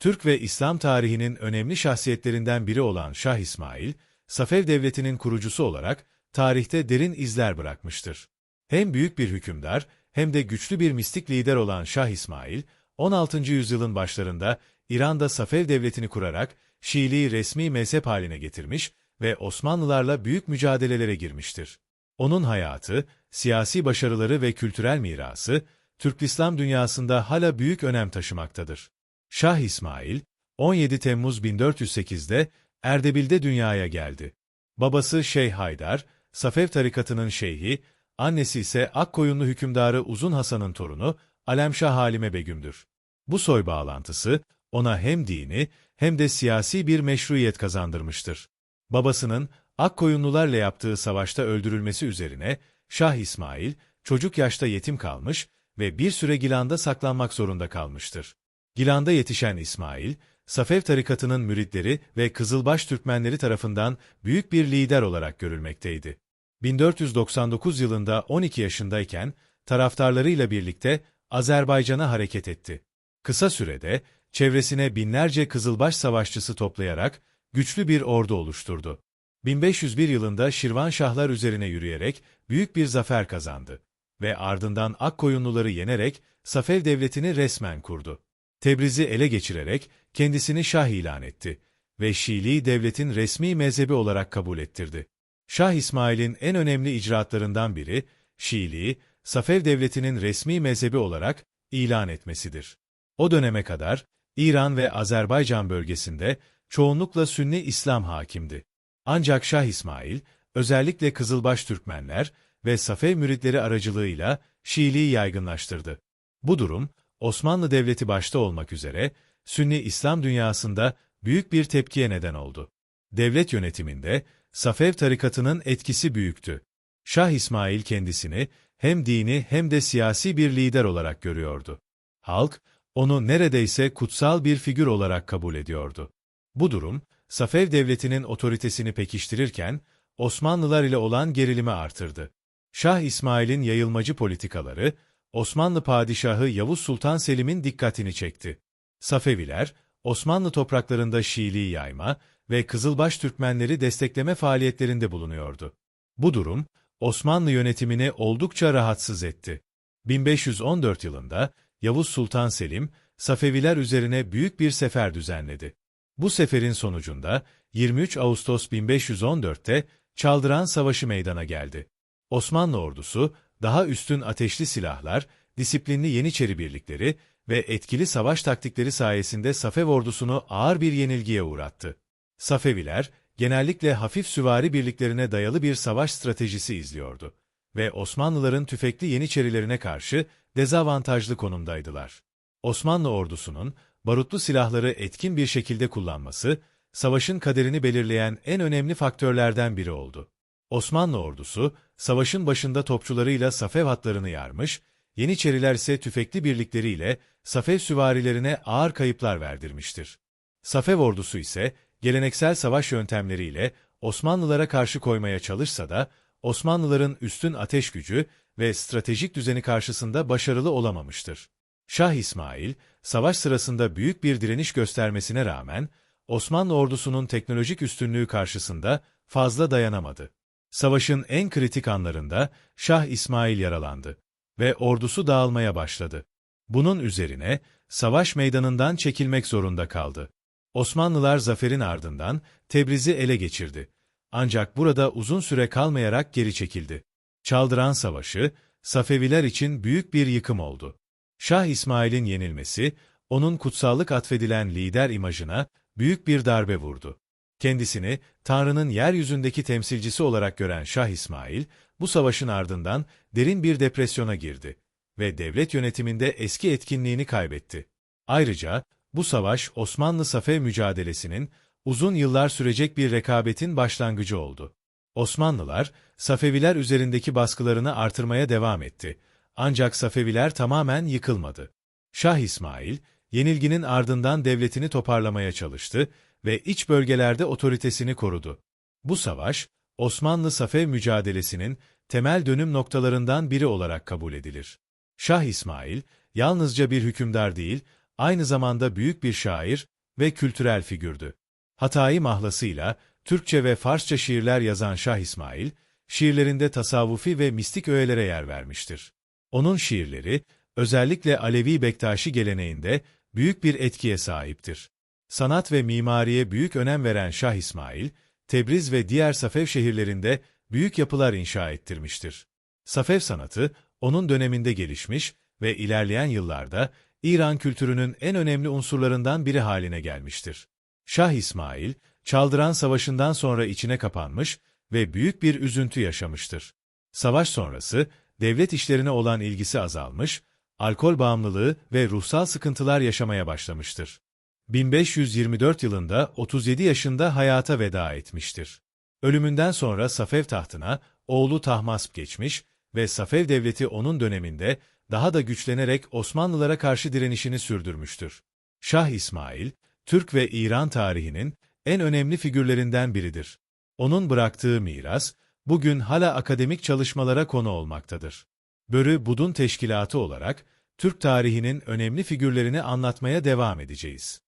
Türk ve İslam tarihinin önemli şahsiyetlerinden biri olan Şah İsmail, Safev Devleti'nin kurucusu olarak tarihte derin izler bırakmıştır. Hem büyük bir hükümdar hem de güçlü bir mistik lider olan Şah İsmail, 16. yüzyılın başlarında İran'da Safev Devleti'ni kurarak Şiiliği resmi mezhep haline getirmiş ve Osmanlılarla büyük mücadelelere girmiştir. Onun hayatı, siyasi başarıları ve kültürel mirası, Türk İslam dünyasında hala büyük önem taşımaktadır. Şah İsmail, 17 Temmuz 1408'de Erdebil'de dünyaya geldi. Babası Şeyh Haydar, Safev tarikatının şeyhi, annesi ise Akkoyunlu hükümdarı Uzun Hasan'ın torunu Alemşah Halime Begüm'dür. Bu soy bağlantısı, ona hem dini hem de siyasi bir meşruiyet kazandırmıştır. Babasının Akkoyunlularla yaptığı savaşta öldürülmesi üzerine Şah İsmail çocuk yaşta yetim kalmış ve bir süre Gilan'da saklanmak zorunda kalmıştır. Gilan'da yetişen İsmail, Safev tarikatının müritleri ve Kızılbaş Türkmenleri tarafından büyük bir lider olarak görülmekteydi. 1499 yılında 12 yaşındayken taraftarlarıyla birlikte Azerbaycan'a hareket etti. Kısa sürede çevresine binlerce Kızılbaş savaşçısı toplayarak güçlü bir ordu oluşturdu. 1501 yılında Şirvanşahlar üzerine yürüyerek büyük bir zafer kazandı ve ardından Akkoyunluları yenerek Safev devletini resmen kurdu. Tebriz'i ele geçirerek kendisini şah ilan etti ve Şiiliği devletin resmi mezhebi olarak kabul ettirdi. Şah İsmail'in en önemli icraatlarından biri, Şiiliği, Safev devletinin resmi mezhebi olarak ilan etmesidir. O döneme kadar İran ve Azerbaycan bölgesinde çoğunlukla Sünni İslam hakimdi. Ancak Şah İsmail, özellikle Kızılbaş Türkmenler ve Safev müritleri aracılığıyla Şiiliği yaygınlaştırdı. Bu durum, Osmanlı Devleti başta olmak üzere Sünni İslam dünyasında büyük bir tepkiye neden oldu. Devlet yönetiminde Safev tarikatının etkisi büyüktü. Şah İsmail kendisini hem dini hem de siyasi bir lider olarak görüyordu. Halk, onu neredeyse kutsal bir figür olarak kabul ediyordu. Bu durum, Safev devletinin otoritesini pekiştirirken, Osmanlılar ile olan gerilimi artırdı. Şah İsmail'in yayılmacı politikaları, Osmanlı padişahı Yavuz Sultan Selim'in dikkatini çekti. Safeviler, Osmanlı topraklarında Şiiliği yayma ve Kızılbaş Türkmenleri destekleme faaliyetlerinde bulunuyordu. Bu durum, Osmanlı yönetimini oldukça rahatsız etti. 1514 yılında Yavuz Sultan Selim, Safeviler üzerine büyük bir sefer düzenledi. Bu seferin sonucunda 23 Ağustos 1514'te Çaldıran Savaşı meydana geldi. Osmanlı ordusu, daha üstün ateşli silahlar, disiplinli Yeniçeri birlikleri ve etkili savaş taktikleri sayesinde Safev ordusunu ağır bir yenilgiye uğrattı. Safeviler, genellikle hafif süvari birliklerine dayalı bir savaş stratejisi izliyordu ve Osmanlıların tüfekli Yeniçerilerine karşı dezavantajlı konumdaydılar. Osmanlı ordusunun barutlu silahları etkin bir şekilde kullanması, savaşın kaderini belirleyen en önemli faktörlerden biri oldu. Osmanlı ordusu, savaşın başında topçularıyla Safev hatlarını yarmış, Yeniçeriler ise tüfekli birlikleriyle Safev süvarilerine ağır kayıplar verdirmiştir. Safev ordusu ise geleneksel savaş yöntemleriyle Osmanlılara karşı koymaya çalışsa da, Osmanlıların üstün ateş gücü ve stratejik düzeni karşısında başarılı olamamıştır. Şah İsmail, savaş sırasında büyük bir direniş göstermesine rağmen, Osmanlı ordusunun teknolojik üstünlüğü karşısında fazla dayanamadı. Savaşın en kritik anlarında Şah İsmail yaralandı ve ordusu dağılmaya başladı. Bunun üzerine savaş meydanından çekilmek zorunda kaldı. Osmanlılar zaferin ardından Tebriz'i ele geçirdi. Ancak burada uzun süre kalmayarak geri çekildi. Çaldıran Savaşı, Safeviler için büyük bir yıkım oldu. Şah İsmail'in yenilmesi, onun kutsallık atfedilen lider imajına büyük bir darbe vurdu. Kendisini Tanrı'nın yeryüzündeki temsilcisi olarak gören Şah İsmail, bu savaşın ardından derin bir depresyona girdi ve devlet yönetiminde eski etkinliğini kaybetti. Ayrıca bu savaş Osmanlı-Safe mücadelesinin uzun yıllar sürecek bir rekabetin başlangıcı oldu. Osmanlılar, Safeviler üzerindeki baskılarını artırmaya devam etti. Ancak Safeviler tamamen yıkılmadı. Şah İsmail, yenilginin ardından devletini toparlamaya çalıştı ve iç bölgelerde otoritesini korudu. Bu savaş, Osmanlı-Safev mücadelesinin temel dönüm noktalarından biri olarak kabul edilir. Şah İsmail, yalnızca bir hükümdar değil, aynı zamanda büyük bir şair ve kültürel figürdü. Hatayi mahlasıyla Türkçe ve Farsça şiirler yazan Şah İsmail, şiirlerinde tasavvufi ve mistik öğelere yer vermiştir. Onun şiirleri, özellikle Alevi Bektaşi geleneğinde büyük bir etkiye sahiptir. Sanat ve mimariye büyük önem veren Şah İsmail, Tebriz ve diğer Safev şehirlerinde büyük yapılar inşa ettirmiştir. Safev sanatı, onun döneminde gelişmiş ve ilerleyen yıllarda İran kültürünün en önemli unsurlarından biri haline gelmiştir. Şah İsmail, Çaldıran Savaşı'ndan sonra içine kapanmış ve büyük bir üzüntü yaşamıştır. Savaş sonrası, devlet işlerine olan ilgisi azalmış, alkol bağımlılığı ve ruhsal sıkıntılar yaşamaya başlamıştır. 1524 yılında 37 yaşında hayata veda etmiştir. Ölümünden sonra Safev tahtına oğlu Tahmasp geçmiş ve Safev devleti onun döneminde daha da güçlenerek Osmanlılara karşı direnişini sürdürmüştür. Şah İsmail, Türk ve İran tarihinin en önemli figürlerinden biridir. Onun bıraktığı miras, bugün hala akademik çalışmalara konu olmaktadır. Börü Budun Teşkilatı olarak, Türk tarihinin önemli figürlerini anlatmaya devam edeceğiz.